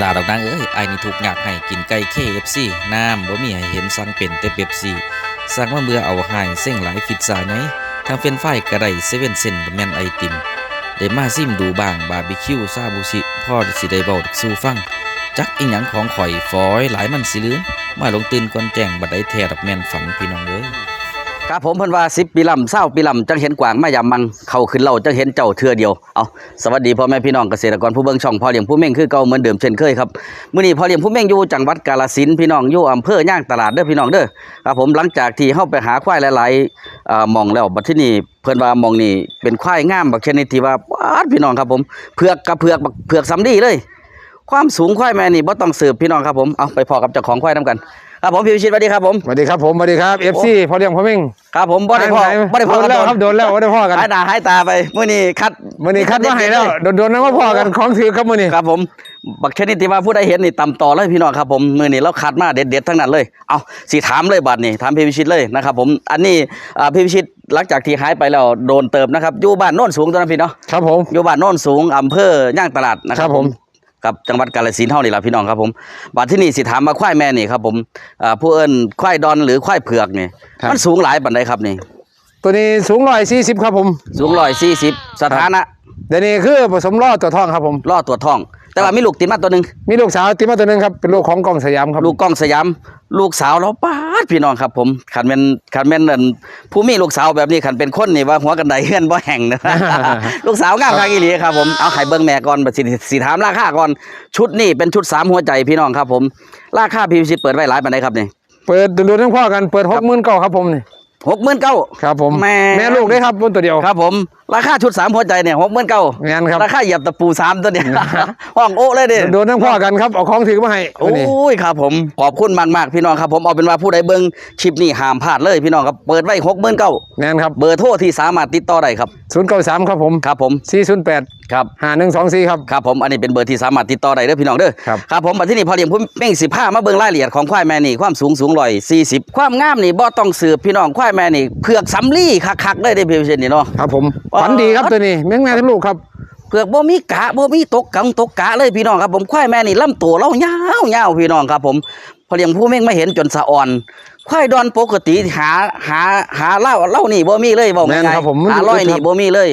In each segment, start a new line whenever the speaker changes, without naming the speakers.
ลาดอกนางเอ้ยไอ้นี่ถูกอยากให้กินไก่ KFC น้ำบ่มีให้เห็นสั่งเป็นแต่เป๊ปซี่สั่งมาเบื่อเอาหายเส้งหลายฟิตซาไงทางเฟรนไฟรายก็ไดเซเว่นเซนแมนไอติมได้มาซิมดูบ้างบาร์บีคิวซาบูชิพ่อสิได้เว้าสู่ฟัง จักอีหยังของข่อยฟอยหลายมันสิลืมมาลงตื่นก่อนแจ้งบัดได้แทดอกแมนฝันพี่น้องเอ้ย
ครับผมเพิ่นว่า10ปีลำเศร้าปีลำจังเห็นกวางมายามมังเข้าขึ้นเล่าจังเห็นเจ้าเทือเดียวเอาสวัสดีพ่อแม่พี่น้องเกษตรกรผู้เบิ่งช่องพ่อเลี้ยงผู้เม่งคือเก่าเหมือนเดิมเช่นเคยครับมื้อนี้พ่อเลี้ยงผู้เม่งอยู่จังหวัดกาฬสินธุ์พี่น้องอยู่อำเภอย่างตลาดเด้อพี่น้องเด้อครับผมหลังจากที่เฮาไปหาควายหลายๆอ่อหม่องแล้วบัดที่นี่เพิ่นว่ามองนี้เป็นควายงามบักชนิดที่ว่าป๊าดพี่น้องครับผมเผือกกับเผือกบักเผือกสำลีเลย ความสูงควายแม่นี่บ่ต้องสืบพี่น้องครับผมเอาไปพอกับเจ้าของควายนํกัน ครับผมพี่วิชิตสวัสดีครับผม
สวัสดีครับผมสวัสดีครับ FC พอเลี้ยงพ่อเม่ง
ครับผมบ่ได้พอ
หายหาย
บ่ได้พอ
โดนแล้วครับโดนแล้วบ่ได้พ่อกัน
หายตาหายตาไปมื้อนี้คัด
มื้อนี้คัดมาให้แล้วโดนโดนนะว่าพ่อกันของถือครับมื้อนี้
ครับผมบักชนิดที่ว่าผู้ใดเห็นนี่ตำต่อเลยพี่น้องครับผมมื้อนี้เราคัดมาเด็ดๆทั้งนั้นเลยเอาสิถามเลยบัดนี้ถามพี่พิชิตเลยนะครับผมอันนี้อ่าพี่พิชิตหลังจากที่หายไปแล้วโดนเติมนะครับอยู่บ้านโน่นสูงตัวนั้นพี่เนาะ
ครับผม
อยู่บ้านโน่นสูงอำเภอย่างตลาดนะค
ครั
รับบ
ผม
กับจังหวัดกาฬสินธุ์เฮานี่ล่ะพี่น้องครับผมบัดที่นี่สิถามมาควายแม่นี่ครับผมอ่าผู้เอิ้นควายดอนหรือควายเผือกนี่มันสูงหลายปานใดครับนี่
ตัวนี้สูง140ครับผม
สูง140สถานะ
เดี๋ยวนี้คือผสมล่อตัวทองครับผม
ล่อตัวจท้อง แต่ว่ามีลูกติดมาตัวหนึง
มีลูกสาวติดมาตัวหนึงครับเป็นลูกของกองสยามครับ
ลูกกล้องสยาม ลูกสาวเราป้าดพี่น้องครับ ผมขันเป็นขันเป็นนั่นผู้มีลูกสาวแบบนี้ขันเป็นคนนี่ว่าหัวกันไดเฮือนบ่แห่งนะลูกสาวงามคางอีหลีครับผมเอาไข่เบิ้งแม่ก่อนบัดสิสิถามราคาก่อนชุดนี่เป็นชุดสามหัวใจพี่น้องครับผมราคาพีซีเปิดไว้หลายปานใดครับนี่
เปิดโดนๆทั้งพ่อกันเปิด69,000ครับผมนี่
หกหมื่นเก้า
ครับผม
แม่
แม่ลูกได้ครับบนตัวเดียว
ครับผม ราคาชุดสามหัวใจเนี่ยหกหมื่นเก้า
แม่นครับ
ราคาเหยียบตะปูสามตัวเนี่ย ห้องโอ้เลยเด้
โดนทั้งพ่อกันครับเอาของถือมาให้
โอ้
มื้อนี้
ยครับผมขอบคุณมากมากๆพี่น้องครับผมเอาเป็นว่าผู้ใดเบิ่งคลิปนี้ห้ามพลาดเลยพี่น้องครับเปิดไว้หกหมื่นเก้า
แม่นครับ
เบอร์โทรที่สามารถติดต่อได้ครับ
093ครับผม
ครับผม
408
ครับ
5124ครับ
ครับผมอันนี้เป็นเบอร์ที่สามารถติดต่อได้เด้อพี่น้องเด้อ
ครับ
ครับผมบัดที่นี่พอเลี้ยงผมเม่งสิบห้ามาเบิ่งรายละเอียดของควายแม่นี่ความสูงสูงร้อยสี่สิบความงามนี่บ่ต้องสืบพี่น้องควายแม่นี่เผือกสำลีคักๆเลยเด้อพี่เชนนี่เนาะ
ครับผม
อ๋อ
ฝันดีครับตัวนี้แม่งแม่ทั้งลูกครับ
เผือกบ่มีกะบ่มีตกกังตกกะเลยพี่น้องครับผมควายแม่นี่ลำตัวเรายาวยาวพี่น้องครับผมพอเลี้ยงผู้เม่งไม่เห็นจนสะอ่อนควายดอนปกติหาหาหาเล่าเล่านี่บ่มีเลยบ่
แม่น
ง่าย
ครับผม
หาร้อยนี่บ่มีเลย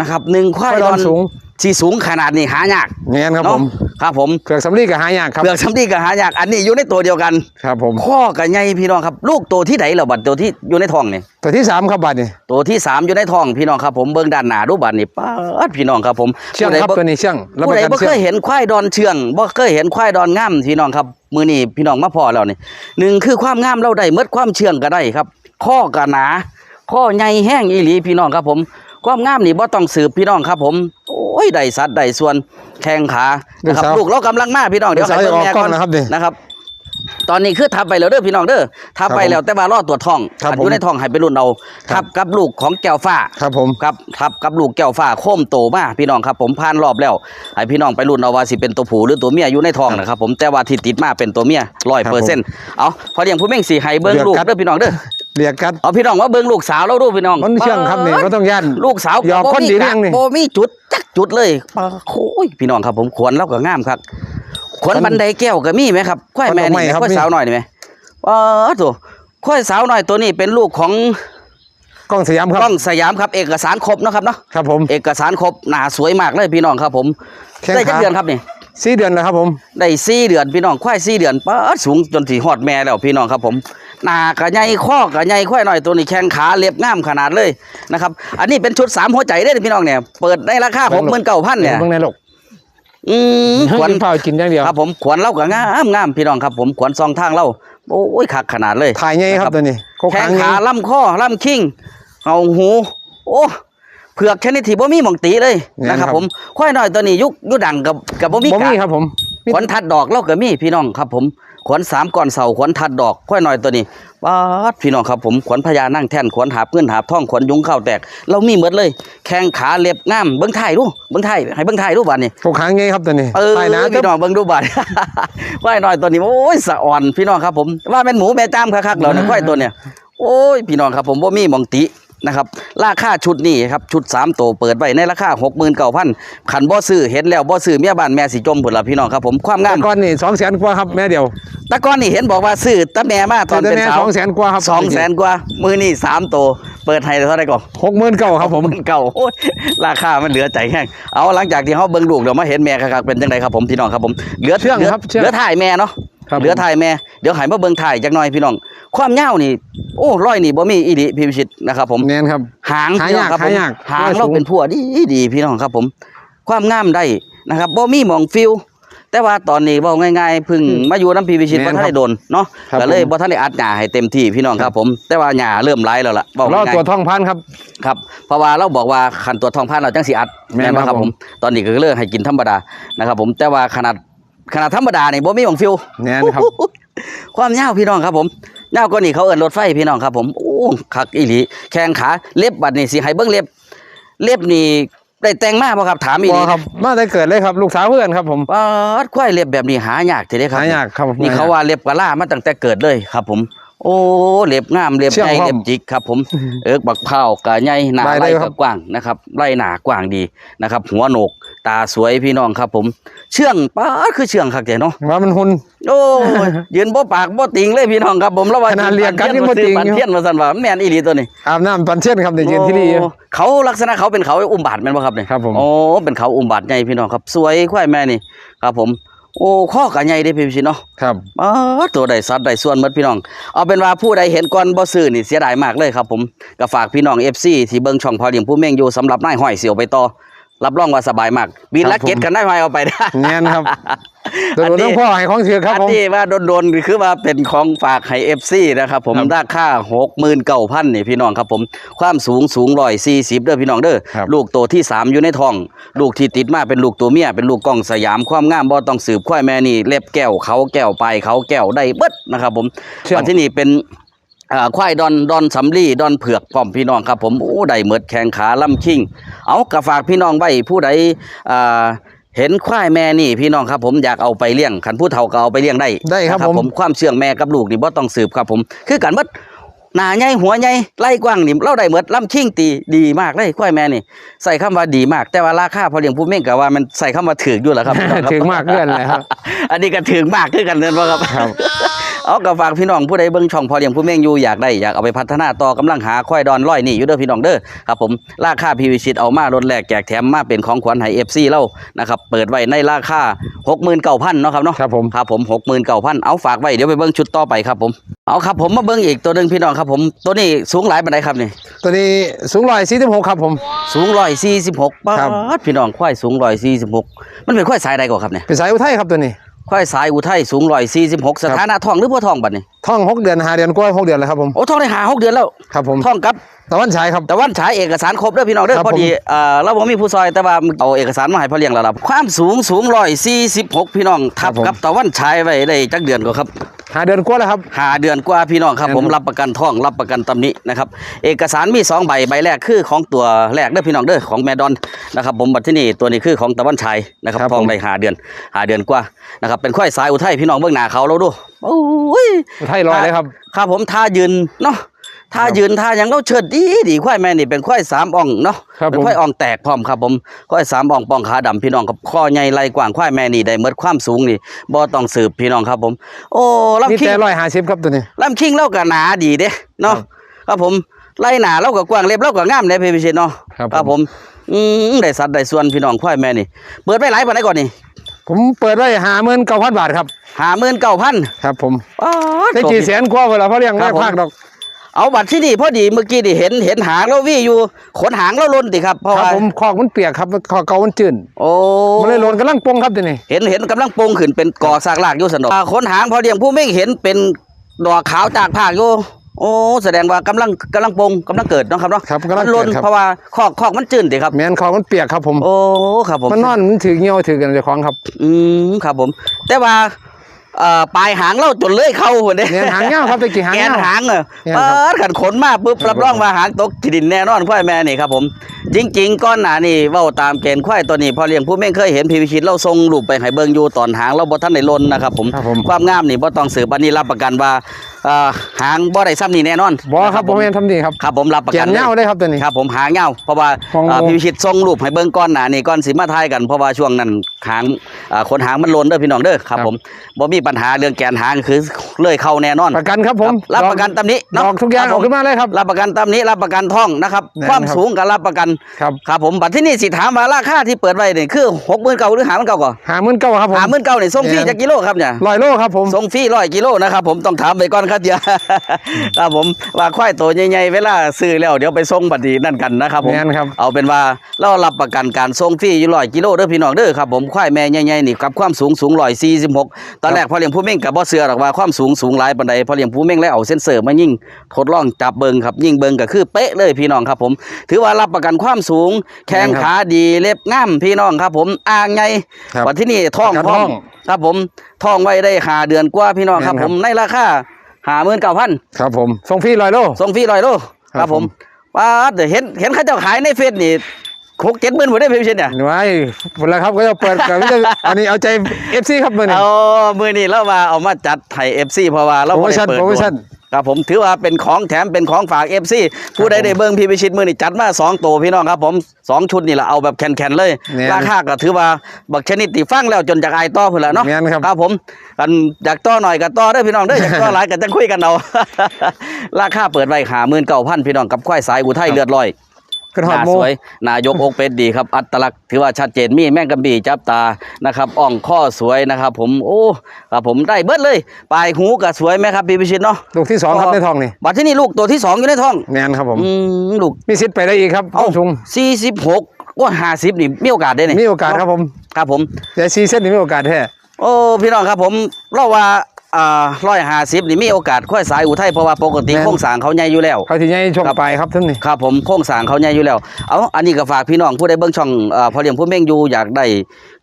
นะครับหนึ่งควาย
ควาย
ด
ด
อ
อนนสูง
ที่สูงขนาดนี้หายาก
แม่นครับ
เนาะ
ผม
ครับผม
เกือกสำลีกับหายากครับ
เปลือกสำลีกับหายากอันนี้อยู่ในตัวเดียวกัน
ครับผม
ข้อกับใหญ่พี่น้องครับ ลูกตัวที่ไหนเหรอบัดตัวที่อยู่ในท้องนี่
ตัวที่สามครับบัดนี่
ตัวที่สามอยู่ในท้องพี่น้องครับผมเบิ่งด้านหน้าดูบัดนี่ป้าดพี่น้องครับผม
เชื่องครับ
ผู้
ตัว
ใด
นี้เชื่องรับป
ผู้
ระ
ใด
กัน
บ่
เชื่
เค
อง
ยเห็นควายดอนเชืองบ่เคยเห็นควายดอนงามพี่น้องครับมื้อนี้พี่น้องมาพอแล้วนี่หนึ่งคือความงามเราได้เมดความเชื่องก็ได้ครับ ข้อก็หนาข้อใหญ่แห้งอีหลีพี่น้องครับผม ความงามนี่บ่ต้องสืบพี่น้องครับ ผมโอ้ยได้สัดได้ส่วนแข้งขานะครับลูกเรากำลังมาพี่น้องเดี๋ยวให้เบิ่งแม่ก่อน
นะครับนี่
นะครับตอนนี้คือทับไปแล้วเด้อพี่น้องเด้อทับไปแล้วแต่ว่ารอดตัวจท้อง
ครับ
อันอยู่
ผม
ในท้องให้ไปรุ่นเอา
ครั
ทั
บบ
กับลูกของแก้วฟ้า
ครับผม
ครับทับกับลูกแก้วฟ้าโค้มโตมาพี่น้องครับผมผ่านรอบแล้วให้พี่น้องไปรุ่นเอาว่าสิเป็นตัวผู้หรือตัวเมียอยู่ในท้องนะครับผมแต่ว่าที่ติดมาเป็นตัวเมียร้อย
ครับ
เปอร์
ผ
เซ็น
ม
ต์เอาพอเลี้ยงผู้เม่งสีให้เบิ้ง
เลือก
ลูก
กัด
เด้อพี่น้องเด้อ
เรียกกัน
เอาพี่น้องว่าเบิ้งลูกสาวเราดูพี่น้อง
มันเชื่องครับนี่ก็ต้องย่าน
ลูกสาว
หยอก
บ่
คน
มี
ดี
กะ
เรื่องนี่
โบมีจุดจักจุดเลยปะโอ้ยพี่น้องครับผมขวนเราก็งามครับขวน
ขวัญ
บันไดแก้วก็มีไหมครับควายแม่
ขวัญดอกไม้
นี่
ครับ
ควาย
มี
สาวหน่อยนี่ไหมว้าตัวควายสาวหน่อยตัวนี้เป็นลูกของ
กล้องสยามครับ
กล้องสยามครับ เอกสารครบเนาะครับเนาะ
ครับผม
เอกสารครบหนาสวยมากเลยพี่น้องครับผม
แข้ง
ได้จัก
ขา
เดือนครับนี่
สี่เดือนแล้วครับผม
ได้สี่เดือนพี่น้องควายสี่เดือนป้าดสูงจนถีหอดแม่แล้วพี่น้องครับผม หนากระใหญ่ข้อกระใหญ่ควายหน่อยตัวนี้แข้งขาเล็บงามขนาดเลยนะครับ อันนี้เป็นชุดสามหัวใจได้อพี่น้องเนี่ยเปิดในราคาหกหมื่นเก้าพันเนี่ย
เบิ่งในโลก
อืมข
ข
วั
วั
ญ
ญเผากินอย่างเดียว
ครับผมขวัญเล่าก็งามงามพี่น้องครับ ผมขวัญซองทางเล่าโอ้ยคักขนาดเลย
ถ่ายไงครับตัวนี้โค
แข้
ค้างงไง
ขาลำคอลำคิงเอาหู โอ้เผือกชนิดที่บ่มีหมองตีเลยนะครับผมควายน้อยตัวนี้ยุกยุดังกับกับบ่มี
บ่
กา
มีครับผมมี
ขวัญทัดดอกเล่าก็มีพี่น้องครับ ผม ขวัญสามก้อนเสาขวัญทัดดอกควายน้อยตัวนี้ป๊าดพี่น้องครับผมขวัญพญานั่งแท่นขวัญหาบเพื่อนหาบท่องขวัญยุงเข้าแตก เรามีหมดเลย แข้งขาเล็บงามเบิ้งไทยดูเบิ้งไทยให้เบิ้งไทยดูบัดนี้
โคค้างไงครับตัวนี้
เออ
ถ่ายนะ
พี่น้องเบิ่งดูบัดควายน้อยตัวนี้โอ้ยสะอ่อนพี่น้องครับผมว่าเป็นหมูแม่จ้ามคักๆแล้วนะควายตัวเนี่ยโอ้ยพี่น้องครับผมบ่มีหมองติ นะครับราคาชุดนี้ครับชุด3โตวเปิดไว้ในราคา69,000คันบ่ซื้อเห็นแล้วบ่ซื้อเมียบ้านแม่สิจมพุ่นล่ะพี่น้องครับผมความงา
แต่
ม
ก่อนนี่สองแสนกว่าครับแม่เดียว
แตะก่อนนี่เห็นบอกว่าซื้อตะแม่มาตอน
แต่
เป็น
แม่
สาว
สองแสนกว่าครับ
สองแสนกว่ามือนี่สามโตวเปิดให้เท่าไหร่ก่อน
หกหมื่นเก้าครับผม
เก่าโอ้ยราคามันเหลือใจแห้งเอาหลังจากที่เฮาเบิ่งลูกเดี๋ยวมาเห็นแม่ครับเป็นจังไดครับผมพี่น้องครับผมเหลือ
เชื่อง
หลื
ครับเชื่อง
เหลือถ่ายแม่เนาะ
ครับผม
เหลือถ่ายแม่เดี๋ยวให้มาเบิ่งถ่ายจักหน่อยพี่น้อง ความยาวนี่ โอ้ร้อยนี่บ่มีอีหลีพี่พิชิตนะครับ ผม
แน่นครับ
หาง
หา
พี่น้อง
ยาก
ครับผม
หายาก
หาง
ร้อยสูง
เราเป็นผัวดีดีพี่น้องครับ ผม ความงามได้นะครับบ่มีหมองฟิวแต่ว่าตอนนี้เว้าง่ายๆเพึ่งมาอยู่น้ำพีพิชิตบ่ทันได้โดนเนาะ
ครับ
ก็เลย
ผม
บ่ทันได้อัดหญ้าให้เต็มที่พี่น้องครับผม แต่ว่าหญ้าเริ่มหลายแล้วล่ะเว้า
เรา
ง่ายๆ
ตัวจทองพันครับ
ครับเพราะว่าเราบอกว่าขันตัวทองพันเราจังสีอัด
แม่น
บ่
ครับผม
ตอนนี้ก็เลิกให้กินธรรมดานะครับผมแต่ว่าขนาด ขนาดธรรมดานี่บ่มีของฟิว
แน่นครับ
ความยาวพี่น้องครับผมยาวก็นี่เขาเอิ้นรถไฟพี่น้องครับผมโอ้คักอีหลีแข้งขาเล็บบัดนี่สิให้เบิ่งเล็บ เล็บนี่ได้แต่งมาบ่ครับถามอีห
บ
ลี
อครับมาได้เกิดเลยครับ ลูกสาวเพื่อนครับผม
ปาดควายเล็บแบบนี้หายากทีเด้ครับ
หายากครับผม
นี่เขาว่าเล็บกะล่ามาตั้งแต่เกิดเลยครับผม โอ้เล็บงามเล็บ
เชื่อง
ใหญ่
พร้อม
เล็บจิกครับ ผมเอิกบักเผากะใหญ่หน้า
ได้
ไหล่
เลยครั
ก็
บ
กว้างนะครับไหล่หน้ากว้างดีนะครับ หัวโหนกตาสวยพี่น้องครับ ผม เชื่องป้าดคือเชื่องคักแท้เนาะ
ว่ามันหุ่น
โอ้ยยืนบ่ปากบ่ติงเลยพี่น้องครับผมแล้วว่า
ขนาดเรียกกันยังบ่
บ่
ติง
ปัน
อยู่
เทียนมาสั่นว่าแม่นอีหลีตัวนี้
อาบน้ำปันเช่นครับในยืนที่นี่อยู่
โอ้เขาลักษณะเขาเป็นเขาอุ้มบาดแม่นบ่ครับเนี่ย
ครับผม
โอ้เป็นเขาอุ้มบาดใหญ่พี่น้องครับ สวยควายแม่นี่ครับ ผม โอ้ข้อกะใหญ่เด้พี่พี่เนาะ
ครับ
อ๋อตัวใดสัตว์ใดส่วนหมดพี่น้อง เอาเป็นว่าผู้ใดเห็นก่อนบ่ซื้อนี่เสียดายมากเลยครับผมก็ฝากพี่น้อง FC ที่เบิ่งช่องพอเลี้ยงผู้เม่งอยู่สำหรับนายห้อยเสียวไปต่อ รับรองว่าสบายมากบิน
ครับ
ลักเก็ต
ผม
กันได้ไหมเอาไปได้
แน่นครับตัวหนูต้องพ่อให้ของถือครับ
อัน
ผม
นี้ว่าโดนๆคือว่าเป็นของฝากให้ FC นะครับผม
ครับ
ราคา69,000นี่พี่น้องครับผม ความสูงสูง140เด้อพี่น้องเด้อ
ครับ
ลูกตัวที่สามอยู่ในท้อง ลูกที่ติดมาเป็นลูกตัวเมียเป็นลูกกล้องสยามความงามบ่ต้องสืบควายแม่นี่เล็บแก้วเขาแก้วไปเขาแก้วได้เบิดนะครับผม
เชื่อง
วันที่นี่เป็นอ่า ควายดอนดอนสำลีดอนเผือกพร้อมพี่น้องครับ ผมโอ้ได้เมิดแข้งขาล่ำคิงเอากระฝากพี่น้องไว้ผู้ใดอ่าเห็นควายแม่นี่พี่น้องครับผมอยากเอาไปเลี้ยงขันผู้เฒ่าก็เอาไปเลี้ยงได้
ได้ครับ
นะ
ผม
ความเชื่องแม่กับลูกนี่บ่ต้องสืบครับผมคือกันเบิดหน้าใหญ่หัวใหญ่ไล่กว้างนี่เราได้เมิดล่ำคิงตีดีมากเลยควายแม่นี่ ใส่คำว่าดีมาก แต่ว่าราคาพอเลี้ยงผู้เม่งก็ว่ามันใส่คำว่าถืออยู่แหละครับพี่น้องครับ
ถึงมากเกินเลยครับ
อันนี้ก็ถึงมากขึ้นกันเนบ่ครับ
ครับ
เอากับฝากพี่น้องผู้ใดเบิ่งช่องพอเลี้ยงผู้เม่งอยู่อยากได้อยากเอาไปพัฒนาต่อกำลังหาควายดอนร้อยนี่อยู่เด้อพี่น้องเด้อครับผมราคาพีวีชิตเอามาลดแลกแจกแถมมาเป็นของขวัญให้ FC เล่านะครับเปิดไว้ในราคา69,000เนาะครับเนาะ
ครับผม
ครับผม69,000เอาฝากไว้เดี๋ยวไปเบิ่งชุดต่อไปครับผมเอาครับผมมาเบิ่งอีกตัวหนึงพี่น้องครับผม ตัวนี้สูงหลายปานใดครับนี่
ตัวนี้สูงร้อยสี่สิบหกครับผม
สูง146ปา
ครับ
ดพี่น้องควายสูง146มันเป็นควายสายใดก่อนครับเนี่ย
เป็นสายอุทัยครับตัวนี้
ควายสายอุทัยสูง146สถานะท้องหรือบ่ท้องบัดนี้
ท่องหกเดือนหาเดือนกว่าหกเดือนแล้วครับผม
โอ้ท้องได้หาหกเดือนแล้ว
ครับผม
ท้องกับ
ตะวันฉายครับ
แต่วันฉายเอกสารครบเด้อพี่น้องเด้อ
ครับ
พอดีเอ่อเราบ่มีผู้ซอยแต่ว่าเอาเอกสารมาให้พ่อเลี้ยงแล้วล่ะความสูงสูง146พี่น้องทับ
ครับผม
กับตะวันฉายไว้ได้จักเดือนก็ครับ
หาเดือนกว่าแล้วครับ
หาเดือนกว่าพี่น้องครับ
ครับ
ผมรับประกันท้องรับประกันตำหนินะครับเอกสารมีสองใบใบแรกคือของตัวแรกเด้อพี่น้องเด้อของแมดอนนะครับผมบัดที่นี่ตัวนี้คือของตะวันฉายนะครับ
ครับ
ท้อง
ผม
ได้หาเดือนหาเดือนกว่านะครับเป็นควายสายอุทัยพี่น้องเบื้องหน้าเขาเราดูโอ้ย
อุทัยร้อยเลยครับ
ครับผมท่ายืนเนาะท่ายืนท่าหยังเราเชิดดีดีควายแม่นี่เป็นควายสามอ่องเนาะ
ครับ
เป็น
ผม
ควายอ่องแตกพร้อมครับผมควายสามอ่องปองขาดำพี่น้องครับข้อใหญ่ไหล่กว้างควายแม่นี่ได้เมดความสูงนี่บ่ต้องสืบพี่น้องครับผม โอ้
มี
ลำคิ
แต่
ง
ร้อยห้าสิบครับตัวนี้
ลำคิงเราก็หนาดีเด้เนาะครับผมไล่หนาเราก็กว้างเล็บเราก็งามเด้พี่พิชิตเนาะ
ครับผม
ครับผมอืมได้สัดได้ส่วนพี่น้องควายแม่นี่ เปิดไปหลายปานใดก่อนนี่
ผมเปิดไว้หาเมื่นเก้าพันบาทครับ
59,000
ครับ ผม
ป๊าด
ได้กี่แสนกว่าเวลาเขาเรียก
ครั
แม่
บผม
ภาคดอก
เอาบัตรที่นี่พอดีเมื่อกี้นี่เห็นเห็นหางเราวี่อยู่ขนหางเราล้นติครับเพราะ
ครับ
ว่า
ผมคอกมันเปียกครับคอกเก่ามันจืด
โอ้
มันเลยโลนกำลังปงครับตัวนี้
เห็นเห็นกำลังโปงขึ้นเป็นก่อซากลากอยู่สนดอกอ่าขนหางพอเดียงผู้ไม่เห็นเป็นดอกขาวจากภาคอยู่ โอ้แสดงว่ากำลังกำลังโปงกำลังเกิดเนาะครับเนาะ
ครับกำลัง
มันล้น
เกิดครับ
เพราะว่าคอกคอกมันจืดติครับ
แมนคอกมันเปียกครับผม
โอ้ครับผม
มันนอนมันถือเงี้ยวถือกันเจ้าของครับ
อืมครับผม แต่ว่าเอ่อปลายหางเราจนเลื่อยเข้าหัวเด้
แนนหางเงี้ยวครับตะกี้หาง
แก
เงี้
น
ยว
หางเออ
แม่น
เปิ
ครับ
ดขันขนมาปุ๊บรับรองว่าหางตกที่ดินแน่นอนควายแม่นี่ครับผม จริง ๆ ก้อนหนานี่เว้าตามเกณฑ์ควายตัวนี้พอเลี้ยงผู้แม่งเคยเห็นพีวิชิตเราส่งรูปไปให้เบิ่งอยู่ตอนหางเราบ่ทันได้ลนนะครับผม
ครับผม
ความงามนี่บ่ต้องสืบอันนี้รับประกันว่า อ่าหางบ่ได้ซ้ำนี่แน่นอน
บอครับผมเองทำดีครับ
ครับผมรับประ
แก
กัน
นเหย้าได้ครับตัวนี้
ครับผมหางเงาเพราะว่า
ของ
อ่า
โม
พี่พิชิตส่งรูปให้เบิ่งก้อนหนานี่ก้อนสิมาทายกันเพราะว่าช่วงนั้นหางอ่าคนหางมันหลนเด้อพี่น้องเด้อครับ ผมบ่มีปัญหาเรื่องแกนหางคือเลยเข้าแน่นอน
ประกันครับผม
รับประกันตำนี้
ดอกทุกอย่าง
ครับ
อ
ผ
อกขึ้นมาเลยครับ
รับประกันตำนี้รับประกันท่องนะครับ
แน่นอน
ความสูงก็รับประกัน
ครับ
ครับผมบัดที่นี่สิถามว่าราคาที่เปิดไว้นี่คือ60,000เก่าหรือ50,000เก่าก่อน
หาหมื่นเก้าครับผม
50,000เก่านี่ส่งฟรี
แน่น
จักกิโลครับเนี่ย
ลอยโลครับผม
ส่งฟรีร้อยกิโลนะครับผมต้องถามไปก่อนครับเดี๋ยวครับผมว่าควายตัวใหญ่ๆเวลาซื้อแล้วเดี๋ยวไปส่งบัดนี้นั่นกันนะครับผม
แม่นครับ
เอาเป็นว่าเรารับประกันการส่งฟรีอยู่ร้อยกิโลเด้อพี่น้องเด้อครับผมควายแม่ใหญ่ๆนี่กับความสูงสูงร้อยสี่สิบหกตอนแรกพอเลี้ยงผู้เม่งกับบ่เสือหรอกว่าความสูงสูงหลายปานใดพอเลี้ยงผู้เม่งแล้วเอาเซ็นเซอร์มายิงทดลองจับเบิงครับยิงเบิงก็คือเป๊ะเลยพี่น้องครับผม ถือว่ารับประกันความสูงแข้งขาดีเล็บง่ามพี่น้องครับผมอ่างไง
ครับ
วันที่นี่ท้อง
ประกัน
พร้อ
ท้
ม
อง
ครับผมท้องไว้ได้หาเดือนกว่าพี่น้องครับ
แม่น
ผ
ครับ
มในราคา หาหมื่นเก้าพัน
ครับผมส่งฟรีลอยโล
ส่งฟรีร้อยโลค
ครั
รับบผ
ผมม
ว่าเดี๋ยวเห็นเห็นเขาเจ้าขายในเฟซนี่ หกเจ็ดหมื่นหมดได้เพี่เช่นเนี่ย
ไว้หมดแล้วครับก็จะเปิดกับอันนี้เอาใจเอฟซีครับมือนี้
เอามือนี่เรามาเอามาจัดไทยเอฟซีเพราะว่าเรา
โปรโม
ไม่
ชั่
ได้
น
เปิด
โปรโมชั่น
ครับผมถือว่าเป็นของแถมเป็นของฝากเอฟซีผู้ใด
ผม
ได้เบิ้งพี่พิชิตมือนี่จัดมาสองตัวพี่น้องครับผมสองชุดนี่แหละเอาแบบแข็งๆเลย
แม่น
ราคาก็ถือว่าบักชนิดที่ฟังแล้วจนจากไอายต่อเพื่นละเนาะ
แม่นครับ
ครับผมกันอยากต่อหน่อยก็ต่อเด้อพี่น้องเด้ออยากต่อหลายก็จะคุยกันเอาราคาเปิดไว้หาหมื่นเก้าพันพี่น้องกับควายสายอุทัยเลือดลอย
ขึ้น
ห
หอด
น้า
โม
สวยนายกอกเป็ดดีครับ อัตลักษณ์ถือว่าชัดเจนมีแม่งกำบี่จับตานะครับอ่องข้อสวยนะครับ ผมโอ้ครับผมได้เบิดเลย ปลายหูก็สวยไหมครับพี่พิชิตเนาะ
ลูกที่สองครับในทองนี่
บัดที่นี่ลูกตัวที่สองอยู่ในท้อง
แมนครับผม
อืมลูก
มีสิทธิ์ไปได้อีกครับ
เอ้า
ชุง
สี่สิบหกว่าห้าสิบนี่มีโอกาสได้เนี่ย
มีโอกาสครับผม
ครับผม
แต่ซีเส้นนี่มีโอกาสแท้
โอ้พี่น้องครับผมเราว่าอ่า ร้อยห้าสิบนี่มีโอกาสค่อยสายอุทัยเพราะว่าปกติโครงสร้างเขาใหญ่อยู่แล้ว
เขาที่ใหญ่ช่วง
ครับ
ปลายครับท่านนี่
ครับผมโครงสร้างเขาใหญ่อยู่แล้ว เอาอันนี้ก็ฝากพี่น้องผู้ใดเบิ่งช่องเอ่อพอเลี้ยงผู้เม่งอยู่อยากได้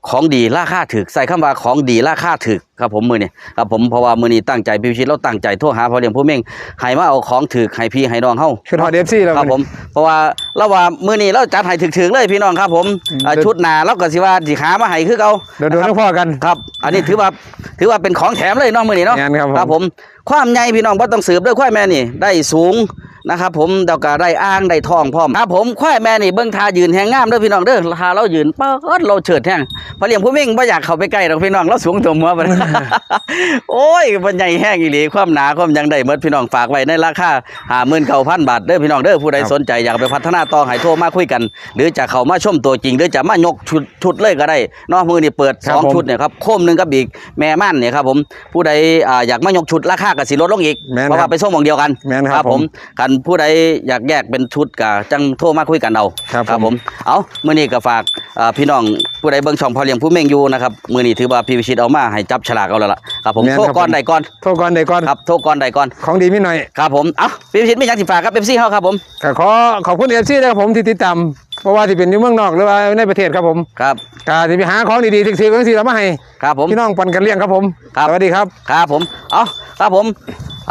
ของดีราคาถึกใส่คำว่าของดีราคาถึกครับผมมือนี่ครับผมเพราะว่ามือนี้ตั้งใจพิชิตเราตั้งใจโทรหาพอเลี้ยงผู้เม่งให้มาเอาของถึกให้พี่ให้น้องเฮา
ขึ้นหอดเอฟซีแล้ว
ครับผมเพราะว่าเราว่ามือนี้เราจัดให้ถึกๆเลยพี่น้องครับผมอ่า
เดิน
ชุดหนาเราก็สิว่าสิหามาให้คือเก่า
เดี๋ยวโดน
นะครับ
พ่อกัน
ครับ อันนี้ถือว่าถือว่าเป็นของแถมเลยเน้องมือนี้เนาะ
แม่นครับผม
ครับผมความใหญ่พี่น้องบ่ต้องสืบด้วยควายแม่นี่ได้สูง นะครับผมเดาก็ได้อ้างได้ทองพร้อมครับผมควายแม่นี่เบิ่งทายืนแหงงามเด้อพี่น้องเด้อทาเรายืนเปิดเราเฉิดแห้งพอเลี้ยงผู้เม่งบ่อยากเข้าไปใกล้ดอกพี่น้องเราสูงตัวหัวบัดโอ้ยมันใหญ่แห้งอีหลีความหนาความยังได้เมดพี่น้องฝากไว้ในราคา59,000บาทเด้อพี่น้องเด้อผู้ใด
ครับ
สนใจอยากไปพัฒนาต่อให้โทรมาคุยกัน หรือจะเข้ามาชมตัวจริง หรือจะมายกชุดชุดเลยก็ได้เนอกมือนี่เปิด
ครับ
สอง
ผม
ชุดเนี่ยครับโคมหนึ่งกับอีกแม่ม่านเนี่ยครับผมผู้ใดอ่าอยากมายกชุดราคาก็สิลดลงอีก
แม่น
เพราะ
ครั
ว่า
บ
ไปส่งหมองเดียวกัน
แม่นครับ
ผม
ผม
กันผู้ใดอยากแยกเป็นชุดก็จังโทรมาคุยกันเอา
ครับ
ผม เอามื้อนี้ก็ฝากอ่าพี่น้องผู้ใดเบิ่งช่องพอเลี้ยงผู้เม่งอยู่นะครับมื้อนี้ถือว่าพี่วิชิตเอามาให้จับฉลากเอาแล้วล่ะครับผม
แม่น
โทร
ครับ
ก่อน
ผม
ใดก่อน
โทษก่อนใดก่อน
ครับโทรก่อนใดก่อน
ของดีมีหน่อย
ครับผมเอ้าพี่วิชิตมีหยังสิฝากครับ FC เฮาครับผม
ก็ขอขอบคุณเอฟซีนะครับผมที่ติดตามเพราะว่าที่เป็นอยู่เมืองนอกหรือว่าในประเทศครับผม
ครับ
ก็ที่ไปหาของดีๆถึกๆก็ที่เรามาให้
ครับผม
พี่น้องปันกันเลี้ยงครับผม
ครับ
สวัสดีครับ
ครับผม เอาครับผม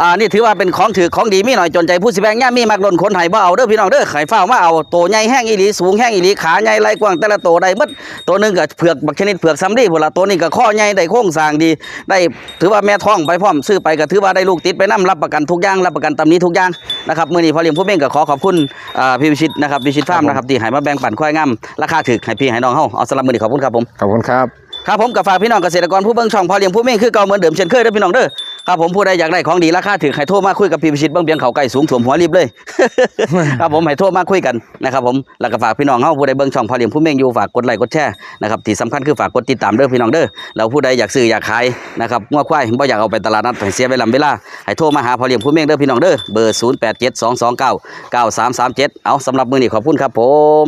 อ่านี่ถือว่าเป็นของถือของดีมีหน่อยจนใจผู้สิแบงย่ามีมักลนคนไห้บ่เอาเด้อพี่น้องเด้อไข่ฟ้ามาเอาโตใหญ่แห้งอีหลีสูงแห้งอีหลีขาใหญ่ไหลกว้างแต่ละโตได้เบิดตัวหนึงก็เผือกบักชนิดเผือกซ้ำดีพุ่นละตัวนี้ก็ข้อใหญ่ได้โค้งสร้างดี ได้ถือว่าแม่ท้องไปพร้อมซื้อไปก็ถือว่าได้ลูกติดไปนํรับประกันทุกอย่างรับประกันตำนี้ทุกอย่างนะครับมื้อนี้พอเลี้ยงผู้เม่งก็ขอขอบคุณอ่าพี่วิชิตนะครับวิชิตฟาร์มนะครับที่ให้มาแบ่งปันควายงามราคาถูกให้พี่ให้น้องเฮาเอาสำหรับมื้อนี้ขอบคุณครับผม
ขอบคุณครับ
ครับผมกับฝากพี่น้องเกษตรกรผู้เบิ่งช่องพอเลี้ยงผู้เม่งคือเก่าเหมือนเดิมเช่นเคยเด้อพี่น้องเด้อครับผมผู้ใดอยากได้ของดีราคาถือให้โทรมาคุยกับพี่พิชิตเบิ่งเบียงเขาไก่สูงถ่วมหัวรีบเลย ครับผมให้โทรมาคุยกันนะครับผมแล้วก็ฝากพี่น้องเฮาผู้ใดเบิ่งช่องพอเลี้ยงผู้เม่งอยู่ฝากกดไลค์กดแชร์นะครับที่สำคัญคือฝากกดติดตามเด้อพี่น้องเด้อแล้วผู้ใดอยากซื้ออยากขายนะครับงัวควายบ่อยากเอาไปตลาดนัดให้เสียเวลาเวลาให้โทรมาหาพอเลี้ยงผู้เม่งเด้อพี่น้องเด้อเบอร์0872299337เอาสำหรับมื้อนี้ขอบคุณครับผม